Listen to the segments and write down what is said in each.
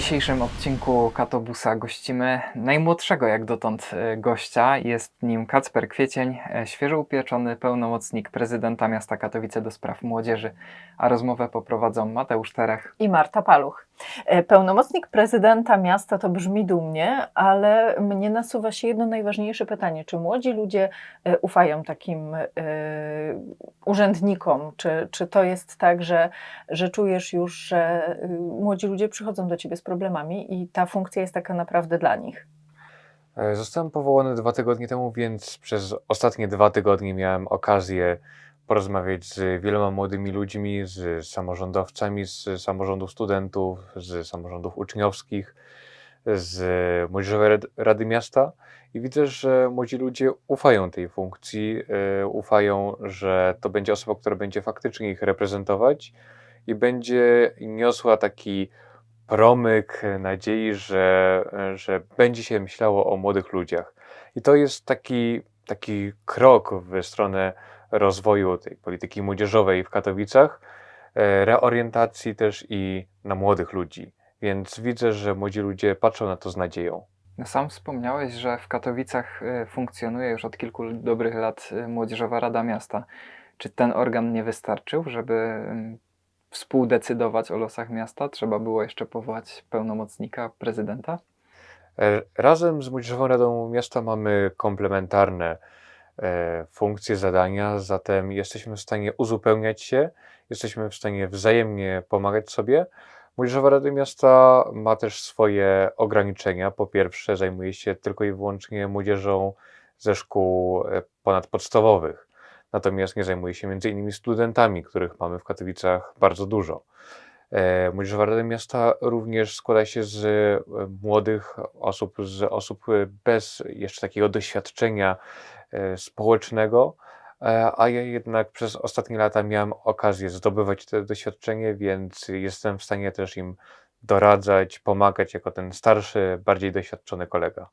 dzisiejszym odcinku Katobusa gościmy najmłodszego jak dotąd e, gościa. Jest nim Kacper Kwiecień, e, świeżo upieczony pełnomocnik prezydenta miasta Katowice do spraw młodzieży, a rozmowę poprowadzą Mateusz Terech. i Marta Paluch. E, Pełnomocnik prezydenta miasta to brzmi dumnie, ale mnie nasuwa się jedno najważniejsze pytanie. Czy młodzi ludzie e, ufają takim e, urzędnikom? Czy, czy to jest tak, że, że czujesz już, że młodzi ludzie przychodzą do ciebie z problemami i ta funkcja jest taka naprawdę dla nich? Zostałem powołany dwa tygodnie temu, więc przez ostatnie dwa tygodnie miałem okazję porozmawiać z wieloma młodymi ludźmi, z samorządowcami, z samorządów studentów, z samorządów uczniowskich, z Młodzieżowej Rad- Rady Miasta i widzę, że młodzi ludzie ufają tej funkcji, e, ufają, że to będzie osoba, która będzie faktycznie ich reprezentować i będzie niosła taki promyk nadziei, że, że będzie się myślało o młodych ludziach. I to jest taki, taki krok w stronę rozwoju tej polityki młodzieżowej w Katowicach, e, reorientacji też i na młodych ludzi. Więc widzę, że młodzi ludzie patrzą na to z nadzieją. No Sam wspomniałeś, że w Katowicach e, funkcjonuje już od kilku dobrych lat e, Młodzieżowa Rada Miasta. Czy ten organ nie wystarczył, żeby mm, współdecydować o losach miasta? Trzeba było jeszcze powołać pełnomocnika prezydenta? Razem z Młodzieżową Radą Miasta mamy komplementarne funkcje, zadania, zatem jesteśmy w stanie uzupełniać się, jesteśmy w stanie wzajemnie pomagać sobie. Młodzieżowa Rada Miasta ma też swoje ograniczenia. Po pierwsze, zajmuje się tylko i wyłącznie młodzieżą ze szkół e, ponadpodstawowych, natomiast nie zajmuje się innymi studentami, których mamy w Katowicach bardzo dużo. E, Młodzieżowa Rada Miasta również składa się z e, młodych osób, z osób e, bez jeszcze takiego doświadczenia e, społecznego, e, a ja jednak przez ostatnie lata miałem okazję zdobywać to doświadczenie, więc jestem w stanie też im doradzać, pomagać jako ten starszy, bardziej doświadczony kolega.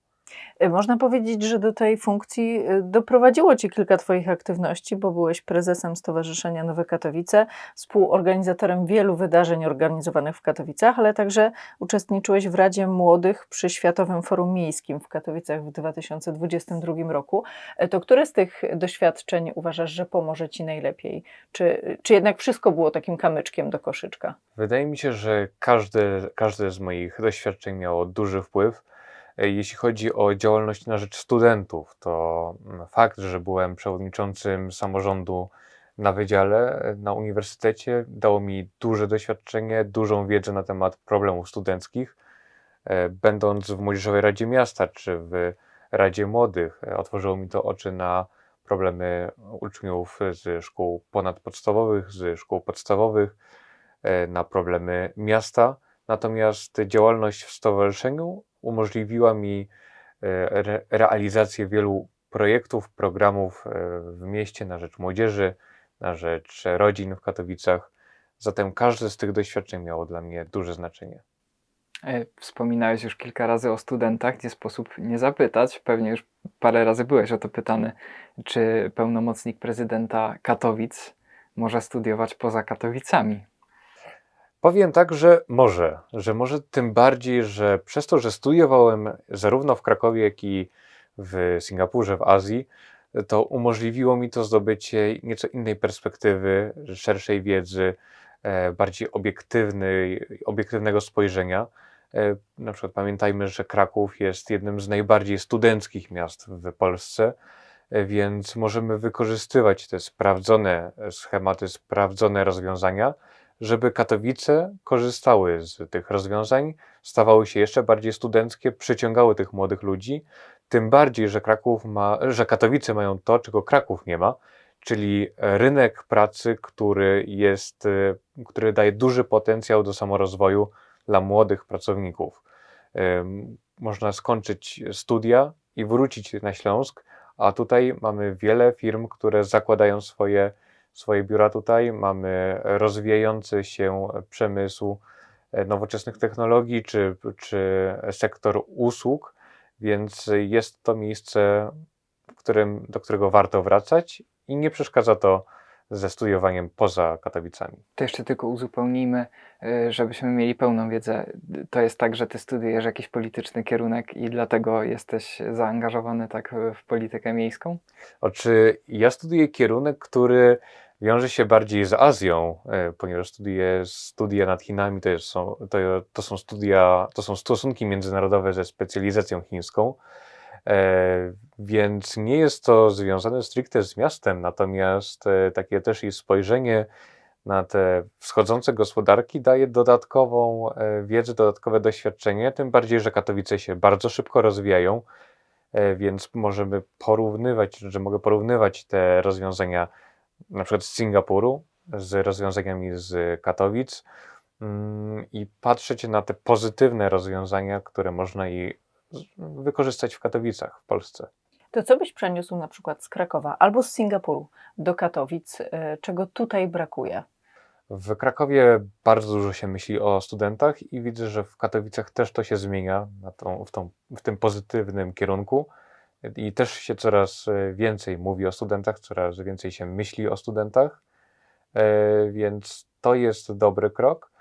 E, Można powiedzieć, że do tej funkcji e, doprowadziło Cię kilka Twoich aktywności, bo byłeś prezesem Stowarzyszenia Nowe Katowice, współorganizatorem wielu wydarzeń organizowanych w Katowicach, ale także uczestniczyłeś w Radzie Młodych przy Światowym Forum Miejskim w Katowicach w 2022 roku. E, To które z tych doświadczeń uważasz, że pomoże Ci najlepiej? Czy, czy jednak wszystko było takim kamyczkiem do koszyczka? Wydaje mi się, że każde, każde z moich doświadczeń miało duży wpływ. E, Jeśli chodzi o działalność na rzecz studentów, to mm, fakt, że byłem przewodniczącym samorządu na wydziale e, na uniwersytecie, dało mi duże doświadczenie, dużą wiedzę na temat problemów studenckich. E, Będąc w Młodzieżowej Radzie Miasta czy w Radzie Młodych, otworzyło mi to oczy na problemy uczniów z szkół ponadpodstawowych, z szkół podstawowych, na problemy miasta. Natomiast działalność w stowarzyszeniu umożliwiła mi e, re, realizację wielu projektów, programów e, w mieście na rzecz młodzieży, na rzecz rodzin w Katowicach. Zatem każde z tych doświadczeń miało dla mnie duże znaczenie. E, Wspominałeś już kilka razy o studentach, nie sposób nie zapytać. Pewnie już parę razy byłeś o to pytany, czy pełnomocnik prezydenta Katowic może studiować poza Katowicami. Powiem tak, że może, że może tym bardziej, że przez to, że studiowałem zarówno w Krakowie, jak i w Singapurze, w Azji, to umożliwiło mi to zdobycie nieco innej perspektywy, szerszej wiedzy, e, bardziej obiektywnej, obiektywnego spojrzenia. E, Na przykład pamiętajmy, że Kraków jest jednym z najbardziej studenckich miast w Polsce, e, więc możemy wykorzystywać te sprawdzone schematy, sprawdzone rozwiązania, żeby Katowice korzystały z tych rozwiązań, stawały się jeszcze bardziej studenckie, przyciągały tych młodych ludzi. Tym bardziej, że Kraków ma, że Katowice mają to, czego Kraków nie ma, czyli rynek pracy, który jest, y, który daje duży potencjał do samorozwoju dla młodych pracowników. Można skończyć studia i wrócić na Śląsk, a tutaj mamy wiele firm, które zakładają swoje swoje biura tutaj, mamy rozwijający się przemysł e, nowoczesnych technologii czy, czy sektor usług, więc jest to miejsce, w którym, do którego warto wracać i nie przeszkadza to ze studiowaniem poza Katowicami. To jeszcze tylko uzupełnijmy, y, żebyśmy mieli pełną wiedzę. To jest tak, że ty studiujesz jakiś polityczny kierunek i dlatego jesteś zaangażowany tak w politykę miejską? Oczy ja studiuję kierunek, który wiąże się bardziej z Azją, e, ponieważ studiuję studia nad Chinami, to, jest, są, to, to są studia, to są stosunki międzynarodowe ze specjalizacją chińską, e, więc nie jest to związane stricte z miastem, natomiast e, takie też i spojrzenie na te wschodzące gospodarki daje dodatkową wiedzę, dodatkowe doświadczenie, tym bardziej, że Katowice się bardzo szybko rozwijają, więc możemy porównywać, że mogę porównywać te rozwiązania na przykład z Singapuru z rozwiązaniami z Katowic mm, i patrzeć na te pozytywne rozwiązania, które można i wykorzystać w Katowicach w Polsce. To co byś przeniósł na przykład z Krakowa albo z Singapuru do Katowic, e, czego tutaj brakuje? W Krakowie bardzo dużo się myśli o studentach i widzę, że w Katowicach też to się zmienia tą, w, tą, w tym pozytywnym kierunku. I też się coraz e, więcej mówi o studentach, coraz więcej się myśli o studentach, E, więc to jest dobry krok,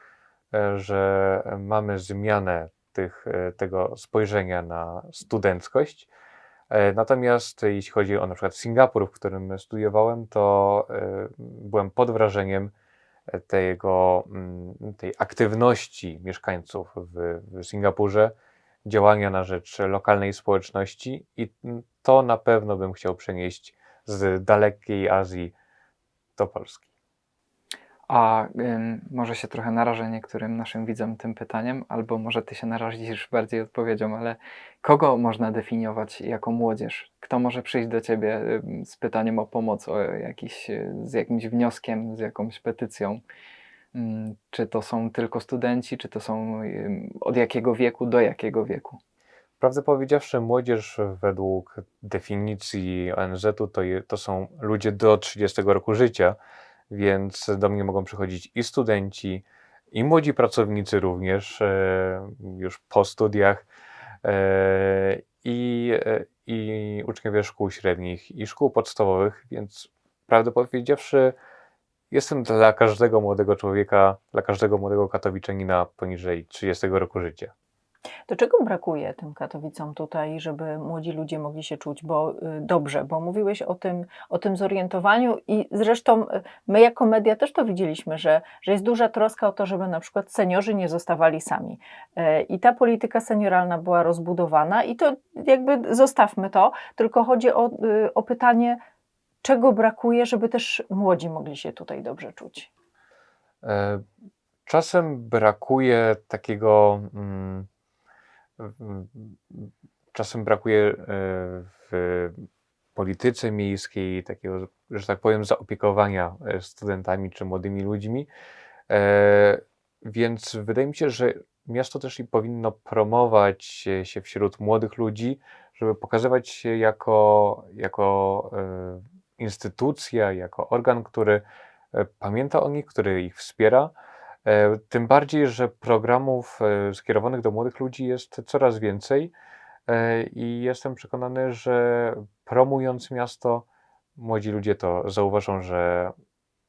e, że mamy zmianę tych, tego spojrzenia na studenckość. Natomiast jeśli chodzi o na przykład Singapur, w którym studiowałem, to byłem pod wrażeniem tego, mm, tej aktywności mieszkańców w, w Singapurze, działania na rzecz lokalnej społeczności i to na pewno bym chciał przenieść z dalekiej Azji do Polski. A może się trochę narażę niektórym naszym widzom tym pytaniem, albo może ty się narazisz bardziej odpowiedzią, ale kogo można definiować jako młodzież? Kto może przyjść do ciebie z pytaniem o pomoc, o jakiś, z jakimś wnioskiem, z jakąś petycją? Ym, Czy to są tylko studenci, czy to są od jakiego wieku do jakiego wieku? Prawdę powiedziawszy, młodzież według definicji ONZ-u to, to są ludzie do 30 roku życia, więc do mnie mogą przychodzić i studenci, i młodzi pracownicy również, e, już po studiach, e, i, e, i uczniowie szkół średnich, i szkół podstawowych, więc prawdę powiedziawszy, jestem dla każdego młodego człowieka, dla każdego młodego katowiczanina poniżej 30 roku życia. Do czego brakuje tym Katowicom tutaj, żeby młodzi ludzie mogli się czuć bo, y, dobrze? Bo mówiłeś o tym, o tym zorientowaniu i zresztą y, my jako media też to widzieliśmy, że, że jest duża troska o to, żeby na przykład seniorzy nie zostawali sami. E, I ta polityka senioralna była rozbudowana i to jakby zostawmy to, tylko chodzi o, y, o pytanie, czego brakuje, żeby też młodzi mogli się tutaj dobrze czuć. E, Czasem brakuje takiego. mm, Czasem brakuje e, w polityce miejskiej takiego, że tak powiem, zaopiekowania e, studentami czy młodymi ludźmi. Więc wydaje mi się, że miasto też i powinno promować się- wśród młodych ludzi, żeby pokazywać się jako, jako instytucja, jako organ, który e, pamięta o nich, który ich wspiera. E, Tym bardziej, że programów e, skierowanych do młodych ludzi jest coraz więcej i jestem przekonany, że promując miasto, młodzi ludzie to zauważą, że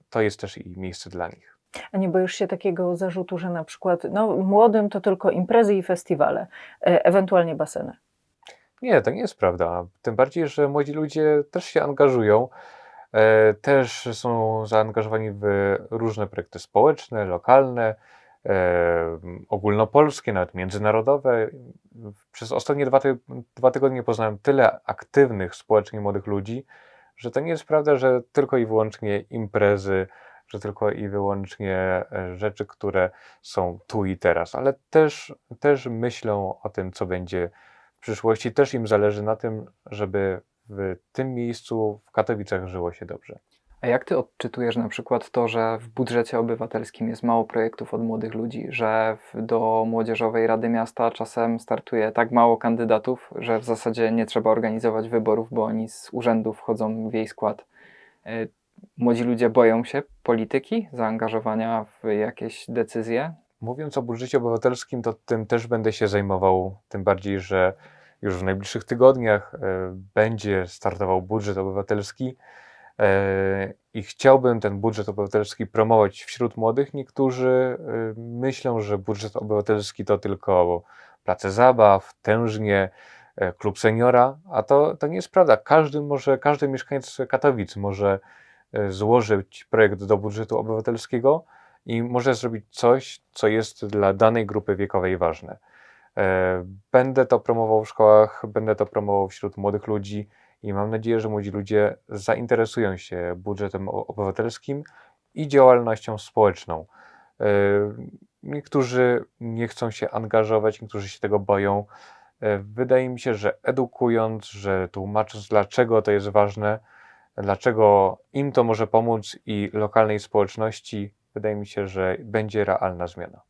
to jest też i miejsce dla nich. A nie boisz się takiego zarzutu, że na przykład no, młodym to tylko imprezy i festiwale, ewentualnie baseny? Nie, to nie jest prawda. Tym bardziej, że młodzi ludzie też się angażują, e, też są zaangażowani w różne projekty społeczne, lokalne, e, ogólnopolskie, nawet międzynarodowe. Przez ostatnie dwa, ty dwa tygodnie poznałem tyle aktywnych społecznie młodych ludzi, że to nie jest prawda, że tylko i wyłącznie imprezy, że tylko i wyłącznie e, rzeczy, które są tu i teraz, ale też, też myślą o tym, co będzie w przyszłości. Też im zależy na tym, żeby w tym miejscu, w Katowicach, żyło się dobrze. A jak ty odczytujesz na przykład to, że w budżecie obywatelskim jest mało projektów od młodych ludzi, że do Młodzieżowej Rady Miasta czasem startuje tak mało kandydatów, że w zasadzie nie trzeba organizować wyborów, bo oni z urzędu wchodzą w jej skład. Y, Młodzi ludzie boją się polityki, zaangażowania w jakieś decyzje. Mówiąc o budżecie obywatelskim, to tym też będę się zajmował, tym bardziej, że już w najbliższych tygodniach e, będzie startował budżet obywatelski. E, I chciałbym ten budżet obywatelski promować wśród młodych. Niektórzy e, myślą, że budżet obywatelski to tylko place zabaw, tężnie, klub seniora, a to, to nie jest prawda. Każdy może, każdy mieszkaniec Katowic może złożyć projekt do budżetu obywatelskiego i może zrobić coś, co jest dla danej grupy wiekowej ważne. E, Będę to promował w szkołach, będę to promował wśród młodych ludzi i mam nadzieję, że młodzi ludzie zainteresują się budżetem obywatelskim i działalnością społeczną. E, Niektórzy nie chcą się angażować, niektórzy się tego boją. E, Wydaje mi się, że edukując, że tłumacząc, dlaczego to jest ważne, dlaczego im to może pomóc i lokalnej społeczności, wydaje mi się, że będzie realna zmiana.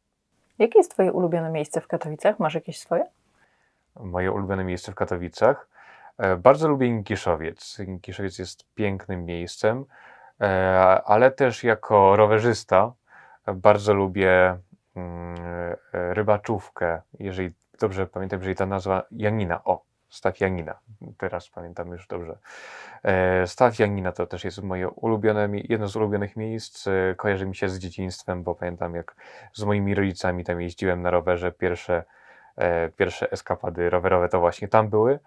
Jakie jest Twoje ulubione miejsce w Katowicach? Masz jakieś swoje? moje ulubione miejsce w Katowicach. E, Bardzo lubię Inkiszowiec. Inkiszowiec jest pięknym miejscem, e, ale też jako rowerzysta bardzo lubię mm, e, rybaczówkę, jeżeli dobrze pamiętam, jeżeli ta nazwa Janina, o, Staw Janina, teraz pamiętam już dobrze. E, Staw Janina to też jest moje ulubione, jedno z ulubionych miejsc, e, kojarzy mi się z dzieciństwem, bo pamiętam jak z moimi rodzicami tam jeździłem na rowerze, pierwsze e, pierwsze eskapady rowerowe to właśnie tam były.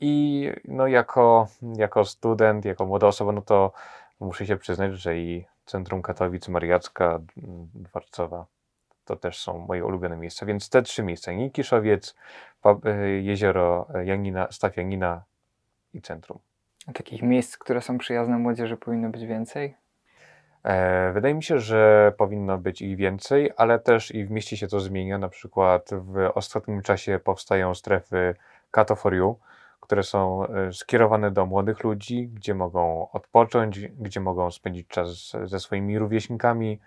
I no jako, jako student, jako młoda osoba, no to muszę się przyznać, że i Centrum Katowic, Mariacka, m, Dwarcowa to też są moje ulubione miejsca. Więc te trzy miejsca, Nikiszowiec, e, Jezioro Janina, Staw Janina i Centrum. Takich miejsc, które są przyjazne młodzieży, powinno być więcej. E, Wydaje mi się, że powinno być ich więcej, ale też i w mieście się to zmienia. Na przykład w ostatnim czasie powstają strefy Kato for You, które są e, skierowane do młodych ludzi, gdzie mogą odpocząć, gdzie mogą spędzić czas ze swoimi rówieśnikami,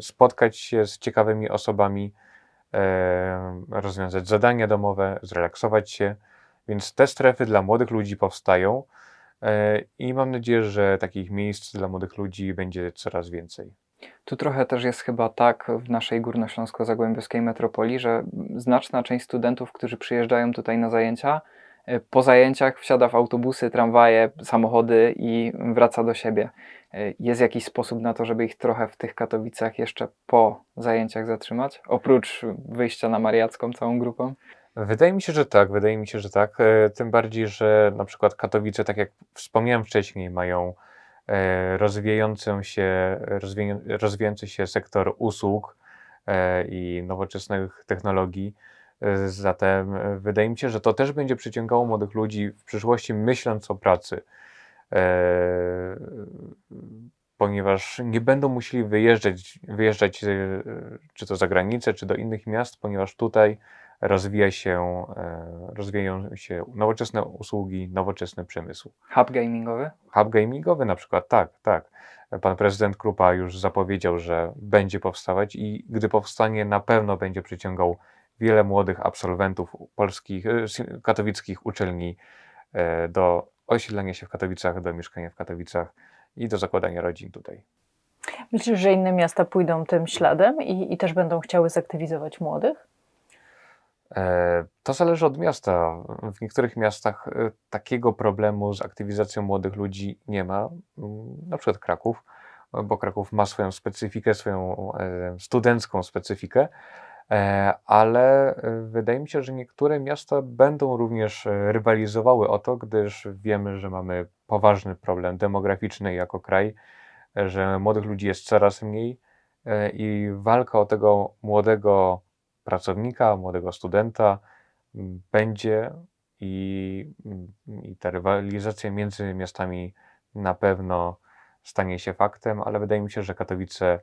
spotkać się z ciekawymi osobami, e, rozwiązać zadania domowe, zrelaksować się. Więc te strefy dla młodych ludzi powstają. E, I mam nadzieję, że takich miejsc dla młodych ludzi będzie coraz więcej. Tu trochę też jest chyba tak w naszej górnośląsko-zagłębiowskiej metropolii, że znaczna część studentów, którzy przyjeżdżają tutaj na zajęcia, y, po zajęciach wsiada w autobusy, tramwaje, samochody i wraca do siebie. Jest jakiś sposób na to, żeby ich trochę w tych Katowicach jeszcze po zajęciach zatrzymać? Oprócz wyjścia na Mariacką całą grupą? Wydaje mi się, że tak, wydaje mi się, że tak. E, Tym bardziej, że na przykład Katowice, tak jak wspomniałem wcześniej, mają e, rozwijającą się, rozwijający się sektor usług e, i nowoczesnych technologii. Zatem wydaje mi się, że to też będzie przyciągało młodych ludzi w przyszłości, myśląc o pracy. E, Ponieważ nie będą musieli wyjeżdżać, wyjeżdżać e, czy to za granicę, czy do innych miast, ponieważ tutaj rozwija się, e, rozwijają się nowoczesne usługi, nowoczesny przemysł. Hub gamingowy? Hub gamingowy na przykład, tak, tak. Pan prezydent Krupa już zapowiedział, że będzie powstawać i gdy powstanie, na pewno będzie przyciągał wiele młodych absolwentów polskich, katowickich uczelni do osiedlenia się w Katowicach, do mieszkania w Katowicach i do zakładania rodzin tutaj. Myślisz, że inne miasta pójdą tym śladem i, i też będą chciały zaktywizować młodych? E, To zależy od miasta. W niektórych miastach e, takiego problemu z aktywizacją młodych ludzi nie ma. Mm, Na przykład Kraków, bo Kraków ma swoją specyfikę, swoją e, studencką specyfikę, ale e, wydaje mi się, że niektóre miasta będą również e, rywalizowały o to, gdyż wiemy, że mamy poważny problem demograficzny jako kraj, e, że młodych ludzi jest coraz mniej e, i walka o tego młodego pracownika, młodego studenta będzie i, i ta rywalizacja między miastami na pewno stanie się faktem, ale wydaje mi się, że Katowice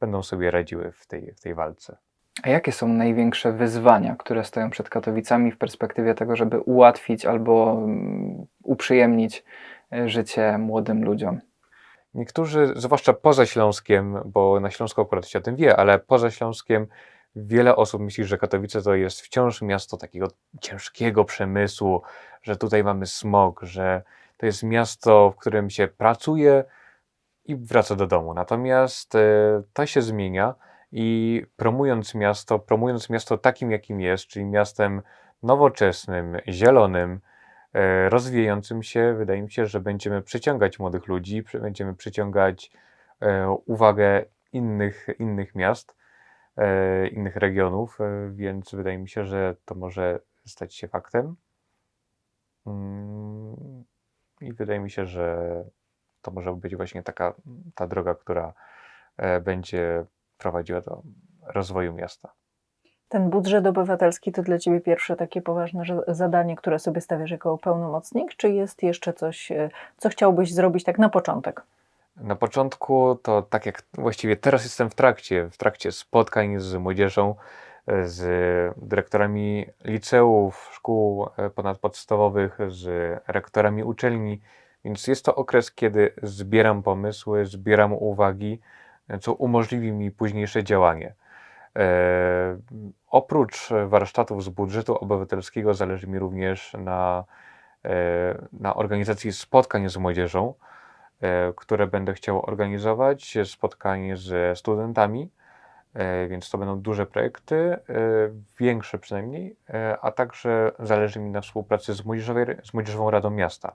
będą sobie radziły w tej, w tej walce. A jakie są największe wyzwania, które stoją przed Katowicami w perspektywie tego, żeby ułatwić albo mm, uprzyjemnić e, życie młodym ludziom? Niektórzy, zwłaszcza poza Śląskiem, bo na Śląsku akurat się o tym wie, ale poza Śląskiem wiele osób myśli, że Katowice to jest wciąż miasto takiego ciężkiego przemysłu, że tutaj mamy smog, że to jest miasto, w którym się pracuje i wraca do domu. Natomiast e, to się zmienia i promując miasto, promując miasto takim, jakim jest, czyli miastem nowoczesnym, zielonym, e, rozwijającym się, wydaje mi się, że będziemy przyciągać młodych ludzi, będziemy przyciągać e, uwagę innych, innych miast, e, innych regionów, więc wydaje mi się, że to może stać się faktem. Mm, I wydaje mi się, że to może być właśnie taka ta droga, która będzie prowadziła do rozwoju miasta. Ten budżet obywatelski to dla Ciebie pierwsze takie poważne zadanie, które sobie stawiasz jako pełnomocnik, czy jest jeszcze coś, e, co chciałbyś zrobić tak na początek? Na początku to tak jak właściwie teraz jestem w trakcie, w trakcie spotkań z młodzieżą, e, z dyrektorami liceów, szkół e, ponadpodstawowych, z rektorami uczelni, więc jest to okres, kiedy zbieram pomysły, zbieram uwagi, co umożliwi mi późniejsze działanie. E, oprócz warsztatów z budżetu obywatelskiego zależy mi również na, e, na organizacji spotkań z młodzieżą e, które będę chciał organizować, spotkanie ze studentami, więc to będą duże projekty, większe przynajmniej, a także zależy mi na współpracy z, z Młodzieżową Radą Miasta,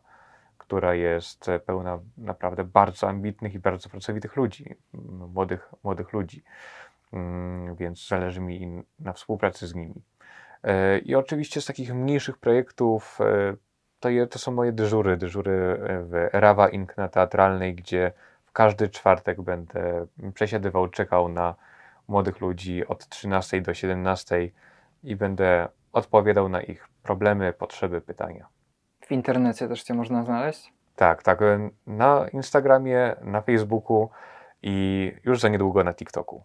która jest e, pełna naprawdę bardzo ambitnych i bardzo pracowitych ludzi, młodych, młodych ludzi, Mm, więc zależy mi na współpracy z nimi. E, I oczywiście z takich mniejszych projektów e, to, je, to są moje dyżury, dyżury w Rawa Ink na teatralnej, gdzie w każdy czwartek będę przesiadywał, czekał na młodych ludzi od 13 do 17 i będę odpowiadał na ich problemy, potrzeby, pytania. W internecie też Cię można znaleźć? Tak, tak, na Instagramie, na Facebooku i już za niedługo na TikToku.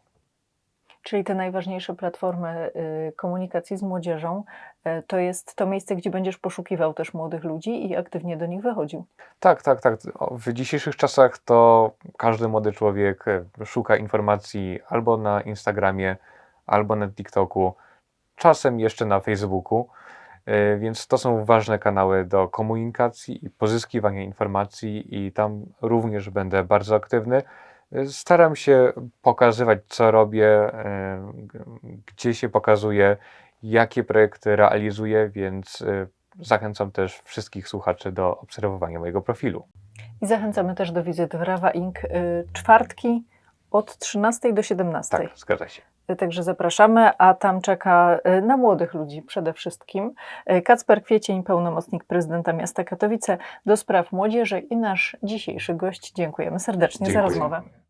Czyli te najważniejsze platformy y, komunikacji z młodzieżą y, to jest to miejsce, gdzie będziesz poszukiwał też młodych ludzi i aktywnie do nich wychodził. Tak, tak, tak. W dzisiejszych czasach to każdy młody człowiek e, szuka informacji albo na Instagramie, albo na TikToku, czasem jeszcze na Facebooku. E, Więc to są ważne kanały do komunikacji i pozyskiwania informacji, i tam również będę bardzo aktywny. E, Staram się pokazywać, co robię, e, gdzie się pokazuję, jakie projekty realizuję, więc zachęcam też wszystkich słuchaczy do obserwowania mojego profilu. I zachęcamy też do wizyt w Rawa Inc. y, czwartki od 13 do 17. Tak, zgadza się. Także zapraszamy, a tam czeka y, na młodych ludzi przede wszystkim y, Kacper Kwiecień, pełnomocnik prezydenta miasta Katowice do spraw młodzieży i nasz dzisiejszy gość. Dziękujemy serdecznie za Dziękuję. rozmowę.